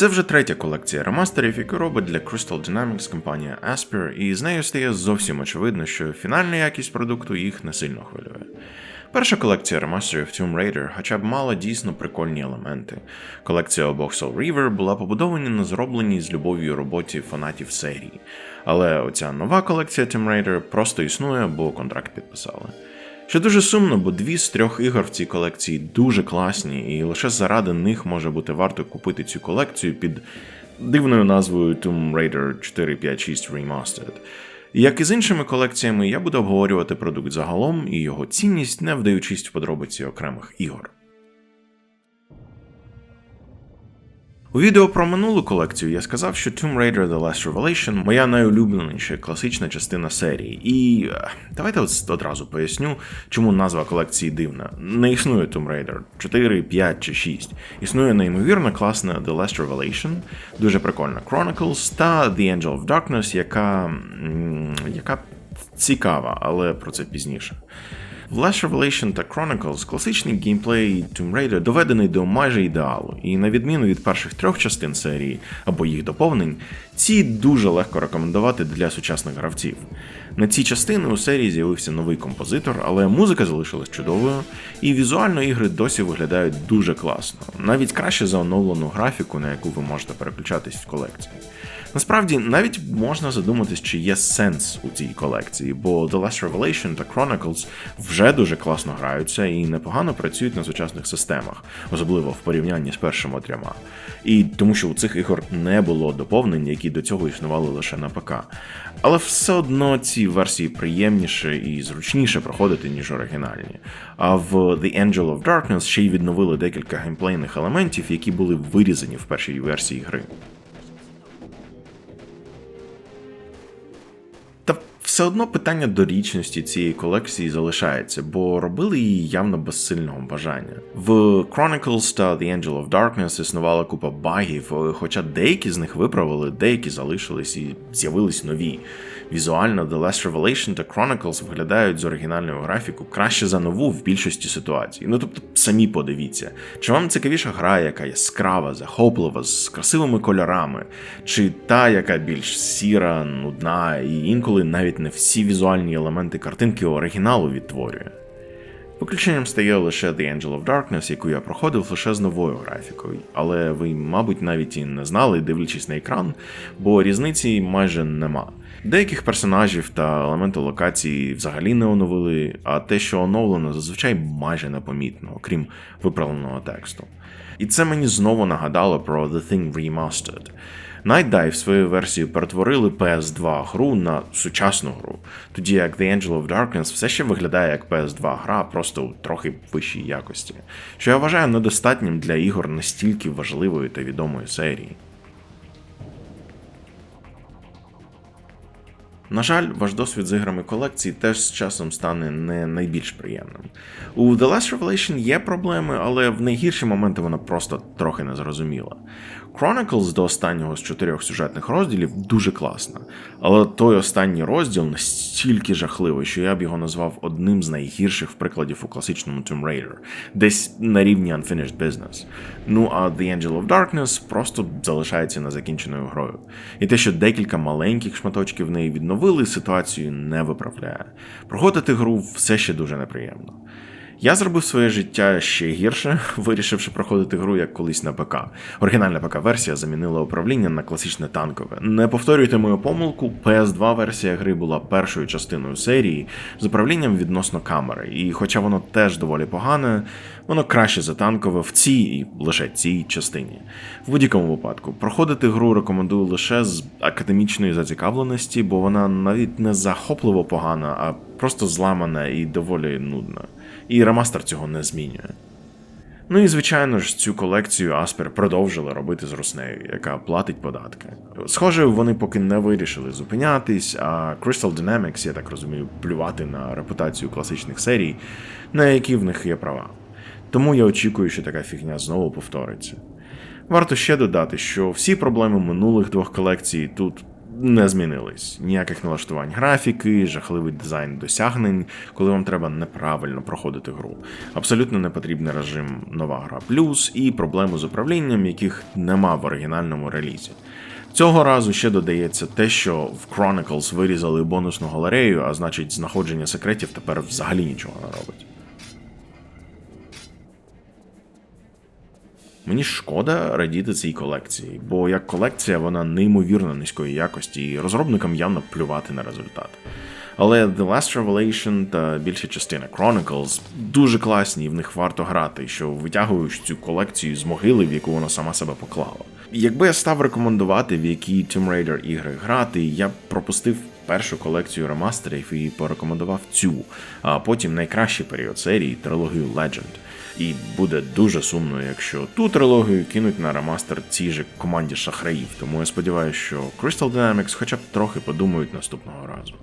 Це вже третя колекція ремастерів, яку робить для Crystal Dynamics компанія Asper, і з нею стає зовсім очевидно, що фінальна якість продукту їх не сильно хвилює. Перша колекція ремастерів Tomb Raider хоча б мала дійсно прикольні елементи. Колекція обох Soul River була побудована на зробленій з любов'ю роботі фанатів серії. Але оця нова колекція Tomb Raider просто існує, бо контракт підписали. Що дуже сумно, бо дві з трьох ігор в цій колекції дуже класні, і лише заради них може бути варто купити цю колекцію під дивною назвою Tomb Raider 456 Remastered. Як і з іншими колекціями, я буду обговорювати продукт загалом і його цінність, не вдаючись в подробиці окремих ігор. У відео про минулу колекцію я сказав, що Tomb Raider The Last Revelation моя найулюбленіша класична частина серії. І е, давайте одразу поясню, чому назва колекції дивна. Не існує Tomb Raider 4, 5 чи 6. Існує неймовірно класна The Last Revelation, дуже прикольна Chronicles та The Angel of Darkness, яка, яка цікава, але про це пізніше. В Last Revelation та Chronicles класичний геймплей Tomb Raider доведений до майже ідеалу, і на відміну від перших трьох частин серії або їх доповнень, ці дуже легко рекомендувати для сучасних гравців. На ці частини у серії з'явився новий композитор, але музика залишилась чудовою, і візуально ігри досі виглядають дуже класно, навіть краще за оновлену графіку, на яку ви можете переключатись в колекції. Насправді, навіть можна задуматись, чи є сенс у цій колекції, бо The Last Revelation та Chronicles вже дуже класно граються і непогано працюють на сучасних системах, особливо в порівнянні з першими трьома. І тому, що у цих ігор не було доповнень, які до цього існували лише на ПК. Але все одно ці версії приємніше і зручніше проходити, ніж оригінальні. А в The Angel of Darkness ще й відновили декілька геймплейних елементів, які були вирізані в першій версії гри. Все одно питання дорічності цієї колекції залишається, бо робили її явно без сильного бажання. В Chronicles та The Angel of Darkness існувала купа багів, хоча деякі з них виправили, деякі залишились і з'явились нові. Візуально The Last Revelation та Chronicles виглядають з оригінального графіку краще за нову в більшості ситуацій. Ну тобто, самі подивіться, чи вам цікавіша гра, яка яскрава, захоплива, з красивими кольорами, чи та, яка більш сіра, нудна, і інколи навіть не всі візуальні елементи картинки оригіналу відтворює. Виключенням стає лише The Angel of Darkness, яку я проходив лише з новою графікою, але ви, мабуть, навіть і не знали, дивлячись на екран, бо різниці майже нема. Деяких персонажів та елементи локації взагалі не оновили, а те, що оновлено, зазвичай майже непомітно, окрім виправленого тексту. І це мені знову нагадало про The Thing Remastered. Night Dive своєю версією перетворили PS2 гру на сучасну гру, тоді як The Angel of Darkness все ще виглядає як PS2 гра, просто у трохи вищій якості, що я вважаю недостатнім для ігор настільки важливої та відомої серії. На жаль, ваш досвід з іграми колекції теж з часом стане не найбільш приємним. У The Last Revelation є проблеми, але в найгірші моменти вона просто трохи незрозуміла. Chronicles до останнього з чотирьох сюжетних розділів дуже класна, але той останній розділ настільки жахливий, що я б його назвав одним з найгірших прикладів у класичному Tomb Raider, десь на рівні Unfinished Business. Ну а The Angel of Darkness просто залишається незакінченою грою. І те, що декілька маленьких шматочків в неї відновили, ситуацію не виправляє. Проходити гру все ще дуже неприємно. Я зробив своє життя ще гірше, вирішивши проходити гру як колись на ПК. Оригінальна ПК-версія замінила управління на класичне танкове. Не повторюйте мою помилку, PS2 версія гри була першою частиною серії з управлінням відносно камери, і хоча воно теж доволі погане, воно краще за танкове в цій і лише цій частині. В будь-якому випадку, проходити гру рекомендую лише з академічної зацікавленості, бо вона навіть не захопливо погана, а просто зламана і доволі нудна і ремастер цього не змінює. Ну і звичайно ж, цю колекцію Аспер продовжили робити з руснею, яка платить податки. Схоже, вони поки не вирішили зупинятись, а Crystal Dynamics, я так розумію, плювати на репутацію класичних серій, на які в них є права. Тому я очікую, що така фігня знову повториться. Варто ще додати, що всі проблеми минулих двох колекцій тут не змінились. Ніяких налаштувань графіки, жахливий дизайн досягнень, коли вам треба неправильно проходити гру. Абсолютно не потрібний режим нова гра плюс і проблеми з управлінням, яких нема в оригінальному релізі. Цього разу ще додається те, що в Chronicles вирізали бонусну галерею, а значить, знаходження секретів тепер взагалі нічого не робить. Мені шкода радіти цій колекції, бо як колекція вона неймовірно низької якості, і розробникам явно плювати на результат. Але The Last Revelation та більша частина Chronicles дуже класні, і в них варто грати, що витягуєш цю колекцію з могили, в яку вона сама себе поклала. Якби я став рекомендувати, в які Tomb Raider ігри грати, я б пропустив першу колекцію ремастерів і порекомендував цю, а потім найкращий період серії трилогію Legend. І буде дуже сумно, якщо ту трилогію кинуть на ремастер цій же команді шахраїв. Тому я сподіваюся, що Crystal Dynamics хоча б трохи подумають наступного разу.